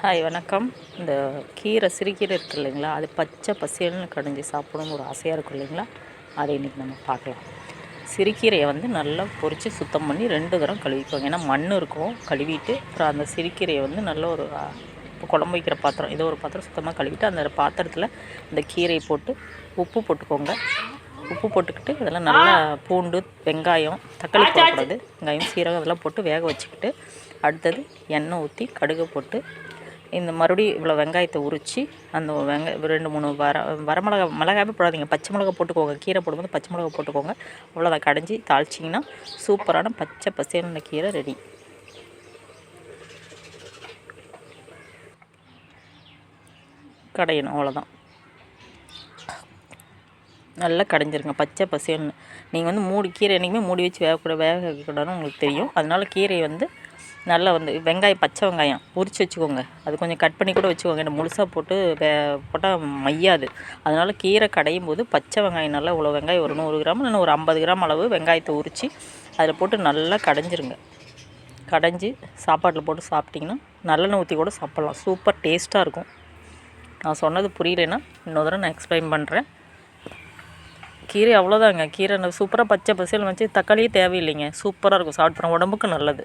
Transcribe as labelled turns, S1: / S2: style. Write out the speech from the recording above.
S1: Hi வணக்கம். இந்த கீரை சிறுகீரை இருக்கு இல்லைங்களா அது பச்சை பசியல்னு கடைஞ்சி சாப்பிடணும்னு ஒரு ஆசையாக இருக்கும் இல்லைங்களா அதை இன்றைக்கி நம்ம பார்க்கலாம். சிறுகீரையை வந்து நல்லா பொரித்து சுத்தம் பண்ணி ரெண்டு தரம் கழுவிக்குவாங்க ஏன்னா மண் இருக்கும் கழுவிட்டு அப்புறம் அந்த சிறுகீரையை வந்து நல்ல ஒரு இப்போ குழம்பு வைக்கிற பாத்திரம் ஏதோ ஒரு பாத்திரம் சுத்தமாக கழுவிட்டு அந்த பாத்திரத்தில் இந்த கீரையை போட்டு உப்பு போட்டுக்கோங்க. உப்பு போட்டுக்கிட்டு இதெல்லாம் நல்லா பூண்டு வெங்காயம் தக்காளி போடக்கூடாது வெங்காயம் சீரகம் இதெல்லாம் போட்டு வேக வச்சுக்கிட்டு அடுத்தது எண்ணெய் ஊற்றி கடுகு போட்டு இந்த மறுபடியும் இவ்வளோ வெங்காயத்தை உரித்து அந்த வெங்க ரெண்டு மூணு வர வரமிளகா மிளகாவே போடாதீங்க. பச்சை மிளகா போட்டுக்கோங்க. கீரை போடும்போது பச்சை மிளகா போட்டுக்கோங்க. அவ்வளோதான் கடைஞ்சி தாளிச்சிங்கன்னா சூப்பரான பச்சை பசேல்ன கீரை ரெடி. கடையணும். அவ்வளோதான் நல்லா கடைஞ்சிருங்க. பச்சை பசேல்னு. நீங்கள் வந்து மூடி கீரை என்றைக்குமே மூடி வச்சு வேகக்கூட வேக வைக்கக்கூடாதுன்னு உங்களுக்கு தெரியும். அதனால கீரையை வந்து நல்லா வந்து வெங்காயம் பச்சை வெங்காயம் உரித்து வச்சுக்கோங்க. அது கொஞ்சம் கட் பண்ணி கூட வச்சுக்கோங்க. ஏன்னா முழுசாக போட்டு வே போட்டால் மையாது. அதனால் கீரை கடையும் போது பச்சை வெங்காயம் நல்லா இவ்வளோ வெங்காயம் ஒரு நூறு கிராம் இல்லைன்னா ஒரு ஐம்பது கிராம் அளவு வெங்காயத்தை உரித்து அதில் போட்டு நல்லா கடைஞ்சிருங்க. கடைஞ்சி சாப்பாட்டில் போட்டு சாப்பிட்டிங்கன்னா நல்லெண்ணெய் ஊற்றி கூட சாப்பிட்லாம். சூப்பர் டேஸ்ட்டாக இருக்கும். நான் சொன்னது புரியலைன்னா இன்னொரு தடவை நான் எக்ஸ்பிளைன் பண்ணுறேன் கீரை அவ்வளோதாங்க கீரை சூப்பராக பச்சை பசேல் வச்சு தக்காளியே தேவையில்லைங்க. சூப்பராக இருக்கும். சாப்பிட்றேன் உடம்புக்கு நல்லது.